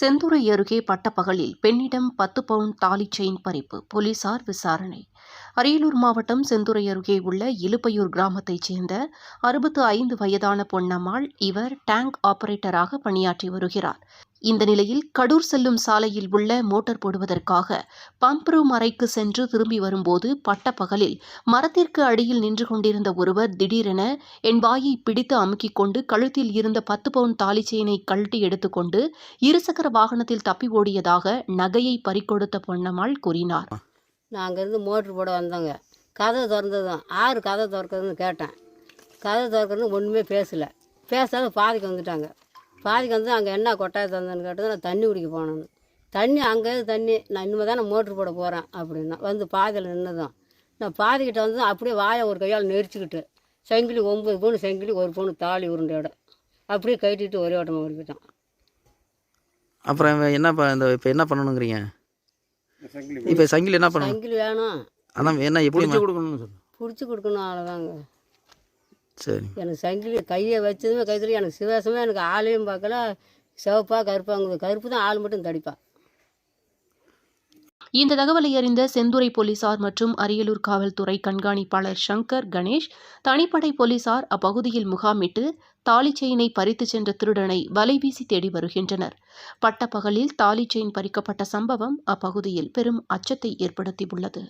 செந்துறை அருகே பட்டப்பகலில் பெண்ணிடம் பத்து பவுன் தாலி செயின் பறிப்பு போலீசார் விசாரணை. அரியலூர் மாவட்டம் செந்துறை அருகே உள்ள இலுப்பையூர் கிராமத்தைச் சேர்ந்த அறுபத்து ஐந்து வயதான பொன்னம்மாள் இவர் டேங்க் ஆபரேட்டராக பணியாற்றி வருகிறார். இந்த நிலையில் கடூர் செல்லும் சாலையில் உள்ள மோட்டார் போடுவதற்காக பம்ப்ரூ மறைக்கு சென்று திரும்பி வரும்போது பட்டப்பகலில் மரத்திற்கு அடியில் நின்று கொண்டிருந்த ஒருவர் திடீரென என் வாயை பிடித்து அமுக்கிக் கொண்டு கழுத்தில் இருந்த பத்து பவுன் தாலி செயினை கழட்டி எடுத்துக்கொண்டு இருசக்கர வாகனத்தில் தப்பி ஓடியதாக நகையை பறிகொடுத்த பொன்னம்மாள் கூறினார். நான் அங்கேருந்து மோட்ரு போட வந்தோங்க. கதை திறந்ததும் ஆறு கதை திறக்கிறதுன்னு கேட்டேன். கதை திறக்கிறது ஒன்றுமே பேசலை. பேசாத பாதிக்கு வந்துட்டாங்க. பாதிக்கு வந்து அங்கே என்ன கொட்டாய திறந்தேன்னு கேட்டது நான் தண்ணி குடிக்க போனேன். தண்ணி அங்கே தண்ணி நான் இனிமேல் தான் நான் மோட்ரு போட போகிறேன் அப்படின்னா வந்து பாதியில் நின்னதும். நான் பாதிக்கிட்ட வந்து அப்படியே வாயை ஒரு கையால் நெரிச்சுக்கிட்டு செங்கிலி ஒம்பது பவுன் செங்கிலி ஒரு பவுன் தாலி உருண்டையோட அப்படியே கட்டிட்டு ஒரே ஓட்டமாக ஓடிக்கிட்டான் அப்புறம் என்ன ப- இந்த இப்போ என்ன பண்ணணுங்கிறீங்க? இப்போ சங்கிலி என்ன பண்ணணும்? செங்கிலி வேணும். அதான் என்ன எப்படி கொடுக்கணும்னு சொல்லு. பிடிச்சி கொடுக்கணும் அவ்வளோதாங்க சரி. எனக்கு சங்கிலி கையை வச்சதுமே கைத்தறி எனக்கு சிவாசமே எனக்கு ஆளையும் பார்க்கல. சிவப்பா கருப்பாங்குது கருப்பு தான் ஆள் மட்டும் தடிப்பா. இந்த தகவலை அறிந்த செந்துறை போலீசார் மற்றும் அரியலூர் காவல்துறை கண்காணிப்பாளர் சங்கர் கணேஷ் தனிப்படை போலீசார் அப்பகுதியில் முகாமிட்டு தாலி செயினை பறித்துச் சென்ற திருடனை வலைவீசி தேடி வருகின்றனர். பட்டப்பகலில் தாலி செயின் பறிக்கப்பட்ட சம்பவம் அப்பகுதியில் பெரும் அச்சத்தை ஏற்படுத்தியுள்ளது.